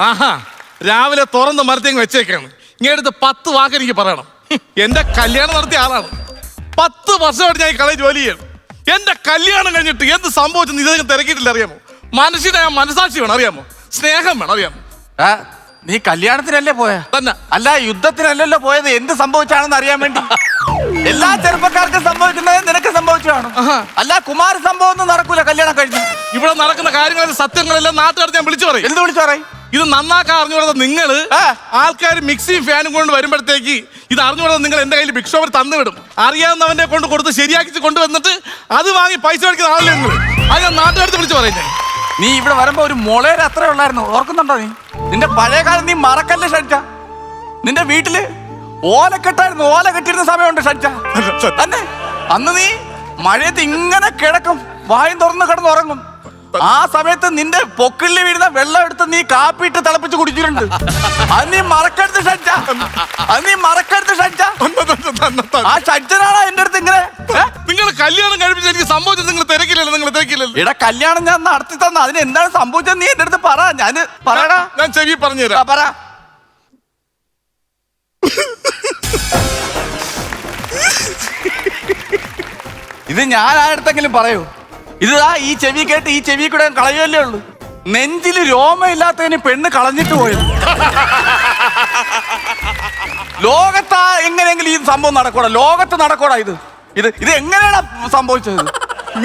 ആഹാ രാവിലെ തുറന്ന് മരത്തേക്ക് വെച്ചേക്കാണ്. ഇങ്ങടുത്ത് പത്ത് വാക്ക് എനിക്ക് പറയണം. എന്റെ കല്യാണം നടത്തിയ ആളാണ്. പത്ത് വർഷമായിട്ട് ഞാൻ കളയിൽ ജോലി ചെയ്യണം. എന്റെ കല്യാണം കഴിഞ്ഞിട്ട് എന്ത് സംഭവിച്ചെന്ന് ഇതൊക്കെ തിരക്കിയിട്ടില്ല അറിയാമോ? മനുഷ്യനെ ഞാൻ മനസാക്ഷി വേണം അറിയാമോ? സ്നേഹം വേണം അറിയാമോ? ആ, നീ കല്യാണത്തിനല്ലേ പോയ? തന്നെ. അല്ല യുദ്ധത്തിനല്ലല്ലോ പോയത്. എന്ത് സംഭവിച്ചാണെന്ന് അറിയാൻ വേണ്ടി. എല്ലാ ചെറുപ്പക്കാർക്കും സംഭവിക്കുന്നത് നിനക്ക് സംഭവിച്ചതാണ്. ആഹാ. അല്ല കുമാര സംഭവം ഒന്നും നടക്കൂല കല്യാണം കഴിഞ്ഞു ഇവിടെ നടക്കുന്ന കാര്യങ്ങളും സത്യങ്ങളെല്ലാം നാട്ടുകാർ ഞാൻ വിളിച്ചു പറയും. എന്ത് വിളിച്ചു പറയും? ഇത് നന്നാക്കാൻ അറിഞ്ഞുകൂടാതെ നിങ്ങൾ ആൾക്കാർ മിക്സിയും ഫാനും കൊണ്ട് വരുമ്പോഴത്തേക്ക് ഇത് അറിഞ്ഞുകൂടാതെ നിങ്ങൾ എന്റെ കയ്യിൽ ബിഗ് തന്നുവിടും. തന്നു വിടും അറിയാവുന്നവന്റെ കൊണ്ട് കൊടുത്ത് ശരിയാക്കി കൊണ്ടുവന്നിട്ട് അത് വാങ്ങി പൈസ മേടിക്കുന്ന ആളല്ലേ നിങ്ങൾ? അത് ഞാൻ നാട്ടുകാരത്ത് വിളിച്ചു പറയുന്നത് നീ ഇവിടെ വരുമ്പോ ഒരു മുളയുടെ അത്ര ഉള്ളായിരുന്നു. ഓർക്കുന്നുണ്ടോ നീ? നിന്റെ പഴയ കാലം നീ മറക്കല്ലേ ഷഡ്ജ? നിന്റെ വീട്ടിൽ ഓലക്കെട്ടായിരുന്നു ഓല കെട്ടിരുന്ന സമയമുണ്ട് ഷഡ്ജ. അന്നെ അന്ന് നീ മഴയത്ത് ഇങ്ങനെ കിടക്കും. വായും തുറന്ന് കിടന്ന് ഉറങ്ങും. ആ സമയത്ത് നിന്റെ പൊക്കിളിൽ വീഴുന്ന വെള്ളം എടുത്ത് നീ കാപ്പിയിട്ട് തിളപ്പിച്ച് കുടിച്ചിട്ടുണ്ട്. അത് നീ മറക്കരുത് ഷഡ്ജ. അത് നീ മറക്കരുത് ഷഡ്ജ. ആ ഷഡ്ജനാണ് എന്റെ അടുത്ത് ഇങ്ങനെ? നിങ്ങൾ കല്യാണം കഴിപ്പിച്ച് എനിക്ക് സംഭവിച്ചത് നിങ്ങൾ തിരക്കില്ലല്ലോ നിങ്ങൾ തിരക്കില്ലല്ലോ. എടാ കല്യാണം ഞാൻ നടത്തി തന്ന. അതിന് എന്താണ് സംഭവിച്ചത്? നീ എന്റെ അടുത്ത് പറ. ഞാൻ പറയടാ. ഞാൻ ചെവി പറഞ്ഞു പറഞ്ഞുതരാം പറ. ഇത് ഞാൻ ആരടുത്തെങ്കിലും പറയൂ. ഇത് ആ ഈ ചെവി കേട്ട് ഈ ചെവി കൂടെ കളയുമല്ലേ ഉള്ളൂ. നെഞ്ചിൽ രോമയില്ലാത്തതിന് പെണ്ണ് കളഞ്ഞിട്ട് പോയത്. ലോകത്താ എങ്ങനെയെങ്കിലും ഈ സംഭവം നടക്കൂടാ ലോകത്ത് നടക്കൂടാ ഇത്. ഇത് ഇത് എങ്ങനെയാണ് സംഭവിച്ചത്?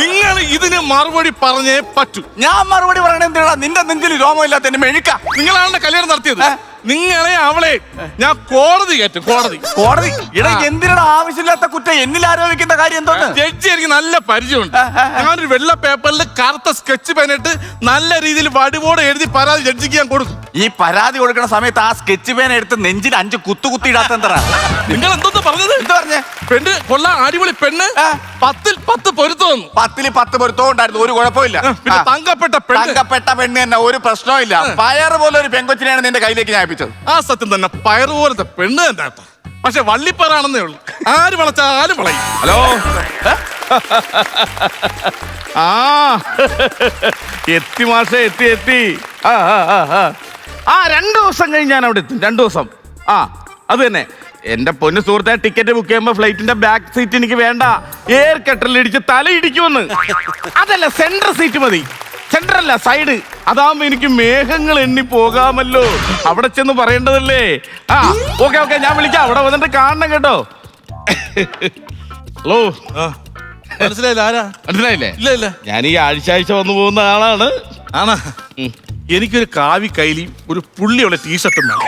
നിങ്ങൾ ഇതിന് മറുപടി പറഞ്ഞേ പറ്റൂ. ഞാൻ മറുപടി പറയണ എന്തിനാ? നിന്റെ നെഞ്ചിൽ രോമമില്ലാത്തതിന് മെഴുക്ക. നിങ്ങളാണ് കല്യാണം നടത്തിയത്? നിങ്ങളെ അവളെ ഞാൻ കോടതി കയറ്റും കോടതി. കോടതി? ഇടാ ആ. എന്തിനാണ് ആവശ്യമില്ലാത്ത കുറ്റം? എന്നിൽ ആരോപിക്കുന്ന കാര്യം എന്തോന്ന് ജഡ്ജി എനിക്ക് നല്ല പരിചയമുണ്ട്. ഞാനൊരു വെള്ള പേപ്പറിൽ കറുത്ത സ്കെച്ച് പെനിട്ട് നല്ല രീതിയിൽ വടിവോടെ എഴുതി പരാതി ജഡ്ജിക്ക് ഞാൻ കൊടുക്കും. ഈ പരാതി കൊടുക്കുന്ന സമയത്ത് ആ സ്കെച്ച് പേന എടുത്ത് നെഞ്ചിൽ അഞ്ച് കുത്തു കുത്തി ഇടാത്ത എന്താ നിങ്ങൾ എന്തോന്ന് പറഞ്ഞത്? എന്ത് പറഞ്ഞേ? പെണ്ണ് കൊള്ള അടിപൊളി പെണ്ണ്. പത്തിൽ പത്ത് പൊരുത്തം പത്തിൽ പത്തിൽ പത്ത് പൊരുത്തവും ഉണ്ടായിരുന്നു ഒരു കുഴപ്പമില്ല. പിന്നെ തങ്കപ്പെട്ട പെണ്ണ്. തങ്കപ്പെട്ട പെണ്ണ് തന്നെ ഒരു പ്രശ്നവും ഇല്ല. പയർ പോലെ ഒരു പെങ്കൊച്ചിനെയാണ് നിന്റെ കയ്യിലേക്ക് ഞാൻ ഏൽപ്പിച്ചത്. ആ സത്യം തന്നെ പയർ പോലത്തെ പെണ്ണ് തന്നെ പക്ഷെ വള്ളിപ്പയറാണെന്നേ ഉള്ളൂ. ആര് വളച്ചാലും വളയും. ഹലോ? ആ. എത്തി മാഷെ എത്തി എത്തി. ആ ആ ആ, ആ രണ്ട് ദിവസം കഴിഞ്ഞ് ഞാൻ അവിടെ എത്തും. രണ്ടു ദിവസം. ആ അത് തന്നെ. എന്റെ പൊന്ന് സുഹൃത്തെ ടിക്കറ്റ് ബുക്ക് ചെയ്യുമ്പോ ഫ്ലൈറ്റിന്റെ ബാക്ക് സീറ്റ് എനിക്ക് വേണ്ട. എയർ കട്ടറിൽ ഇടിച്ച് തല ഇടിക്കുമെന്ന്. അതല്ല സെന്റർ സീറ്റ് മതി. സെന്റർ അല്ല സൈഡ് അതാവുമ്പോ എനിക്ക് മേഘങ്ങൾ എണ്ണി പോകാമല്ലോ. അവിടെ ചെന്ന് പറയേണ്ടതല്ലേ? ആ ഓക്കെ ഓക്കെ ഞാൻ വിളിക്കാം. അവിടെ വന്നിട്ട് കാണണം കേട്ടോ. ഹലോ മനസ്സിലായില്ല ആരാ? മനസ്സിലായില്ലേ? ഇല്ല ഇല്ല. ഞാൻ ഈ ആഴ്ച ആഴ്ച വന്നു പോകുന്ന ആളാണ്. ആണാ? ഉം. എനിക്കൊരു കാവി കൈലിയും ഒരു പുള്ളിയുള്ള ടീഷർട്ടും വേണം.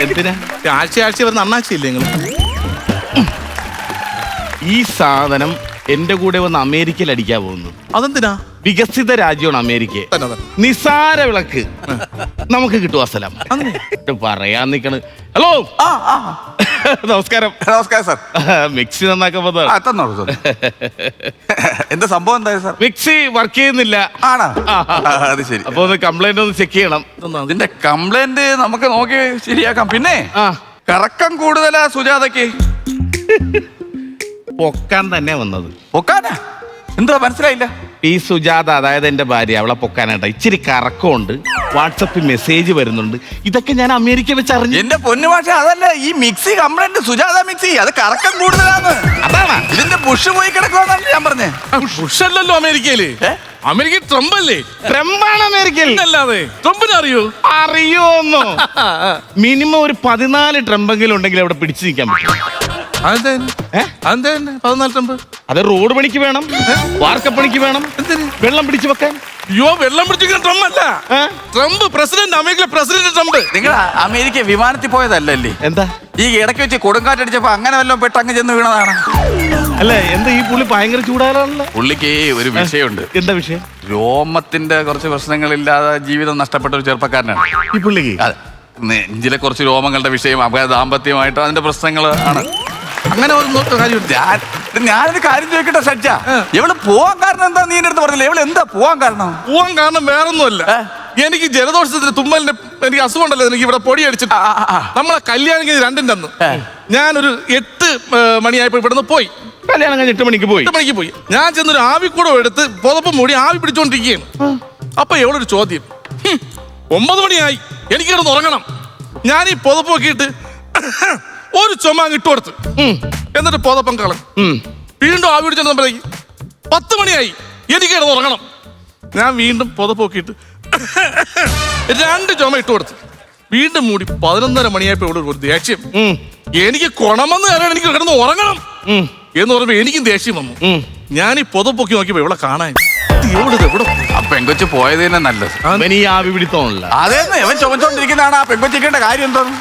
എന്തിനാ? ആഴ്ച ആഴ്ച വരുന്ന അണ്ണാച്ചില്ലേ നിങ്ങൾ ഈ സാധനം എന്റെ കൂടെ വന്ന് അമേരിക്കയിൽ അടിക്കാൻ പോകുന്നു. അതെന്തിനാ? വികസിത രാജ്യമാണ് അമേരിക്ക. തന്നെ തന്നെ. നിസാര വിളക്ക്. നമുക്ക് കിട്ടും അസലം അങ്ങനെ? പറയാൻ നിക്കണ്. ഹലോ? ആ ആ. നമസ്കാരം. നമസ്കാരം സാർ. മിക്സി നന്നാക്കാൻ തന്നോളൂ സാർ. എന്താ സംഭവം എന്തായി സാർ? മിക്സി വർക്ക് ചെയ്യുന്നില്ല. ആണോ? ആ, ആ. ആ, അത് ശരി. അപ്പൊ ഒന്ന് കംപ്ലൈന്റ് ഒന്ന് ചെക്ക് ചെയ്യണം. അതിന്റെ കംപ്ലൈന്റ് നമുക്ക് നോക്കി ശരിയാക്കാം. പിന്നെ ആ. കറക്കം കൂടുതലാ സുജാതയ്ക്ക്. പൊക്കാൻ തന്നെ വന്നത്. പൊക്കാനാ? എന്താ മനസ്സിലായില്ല? പി സുജാത അതായത് എന്റെ ഭാര്യ അവളെ പൊക്കാനായിട്ട്. ഇച്ചിരി കറക്കമുണ്ട്. വാട്സപ്പിൽ മെസ്സേജ് വരുന്നുണ്ട്. ഇതൊക്കെ ഞാൻ അമേരിക്ക വെച്ച് അറിഞ്ഞു എന്റെ പൊന്നു ഭാഷ അതല്ല ഈ മിക്സി കംപ്ലൈന്റ് സുജാത മിക്സി അത് കറക്കം കൂടുതലാണ് അതാണ്. ഇതിന്റെ ബുഷ് പോയി കിടക്കുവാന്നല്ല ഞാൻ പറഞ്ഞേ. ബുഷല്ലല്ലോ അമേരിക്കയിൽ. ഏ? അമേരിക്ക ട്രംപ് അല്ലേ? ട്രംപാണ് അമേരിക്കയിൽ. അല്ലാതെ ട്രംപിനെ അറിയോ? അറിയോന്നോ. മിനിമം ഒരു പതിനാല് ട്രംപെങ്കിലും ഉണ്ടെങ്കിൽ അവിടെ പിടിച്ചു നിൽക്കാൻ പറ്റും. അത് റോഡ് പണിക്ക് വേണം. വാർക്കപ്പണിക്ക് വേണം. വെള്ളം പിടിച്ചു വെക്കാൻ. അയ്യോ വെള്ളം പിടിച്ചിരിക്കുന്ന ട്രംപ് അല്ല? ട്രംപ് പ്രസിഡന്റ് അമേരിക്കയിലെ പ്രസിഡന്റ് ട്രംപ് നിങ്ങൾ അമേരിക്ക വിമാനത്തിൽ പോയതല്ലല്ലേ എന്താ? ഈ ഇടയ്ക്ക് വെച്ച് കൊടുങ്കാറ്റടിച്ചപ്പോ അങ്ങനെ വല്ലതും പെട്ട് അങ്ങ് ചെന്ന് വീണതാണ്. അല്ല എന്താ ഈ പുള്ളി ഭയങ്കര ചൂടാലാണല്ലോ പുള്ളിക്ക് ഒരു വിഷയമുണ്ട്. എന്താ വിഷയം? രോമത്തിന്റെ കുറച്ച് പ്രശ്നങ്ങളില്ലാതെ ജീവിതം നഷ്ടപ്പെട്ട ഒരു ചെറുപ്പക്കാരനാണ്. ഈ പുള്ളിക്ക്? അതെ. നെഞ്ചിലെ കുറച്ച് രോമങ്ങളുടെ വിഷയം ദാമ്പത്യമായിട്ട് അതിന്റെ പ്രശ്നങ്ങൾ ആണ്. അങ്ങനെ ഒരു കാര്യം ഞാനൊരു കാര്യം ചോദിക്കട്ടെ സജ്ജ? ഇവൾ പോവാൻ കാരണം എന്താ നീ എന്റെ അടുത്ത് പറഞ്ഞില്ല ഇവൾ എന്താ പോവാൻ കാരണം? പോവാൻ കാരണം വേറൊന്നുമല്ല? എനിക്ക് ജലദോഷത്തിന് തുമ്മലിന്റെ എനിക്ക് അസുഖം ഉണ്ടല്ലോ എനിക്ക് ഇവിടെ പൊടി അടിച്ചിട്ട്. നമ്മളെ കല്യാണം കഴിഞ്ഞ് രണ്ടിന്റെ അന്ന്. ഞാനൊരു എട്ട് മണിയായപ്പോ ഇവിടുന്ന് പോയി. കല്യാണം കഴിഞ്ഞ് എട്ട് മണിക്ക് പോയി. എട്ട് മണിക്ക് പോയി. ഞാൻ ചെന്നൊരു ആവിക്കൂടം എടുത്ത് പുതപ്പ് മൂടി ആവി പിടിച്ചോണ്ടിരിക്കുകയാണ്. അപ്പൊ ഒരു ചോദ്യം. "ഹും, ഒമ്പത് മണിയായി. എനിക്ക് കിടന്ന് ഉറങ്ങണം. ഞാൻ ഈ പുതപ്പ് നോക്കിയിട്ട് ഒരു ചുമ ഇട്ട് കൊടുത്ത്. എന്നിട്ട് പോതപ്പം കളഞ്ഞു വീണ്ടും ആ പിടിച്ചു ചെന്നപ്പോഴേക്ക് പത്ത് മണിയായി. എനിക്ക് കിടന്ന് ഉറങ്ങണം. ഞാൻ വീണ്ടും പുതപ്പൊക്കിയിട്ട് രണ്ട് ചുമ ഇട്ട് കൊടുത്തു. വീണ്ടും മൂടി പതിനൊന്നര മണിയായപ്പോ ഇവിടെ ഒരു ദേഷ്യം. എനിക്ക് കുണമെന്ന് കയറാൻ എനിക്ക് കിടന്ന് ഉറങ്ങണം. എന്ന് പറയുമ്പോ എനിക്കും ദേഷ്യം വന്നു. ഞാൻ ഈ പുതപ്പൊക്കി നോക്കിയപ്പോ ഇവിടെ കാണാൻ? പെങ്കൊച്ച് പോയത് തന്നെ നല്ലത്. അവൻ ഈ ആവി പിടിത്തോന്നില്ല അതെ അവൻ ചുമച്ചോണ്ടിരിക്കുന്നതാണ്. ആ പെങ്കൊച്ചിക്കേണ്ട കാര്യം എന്തോന്ന്?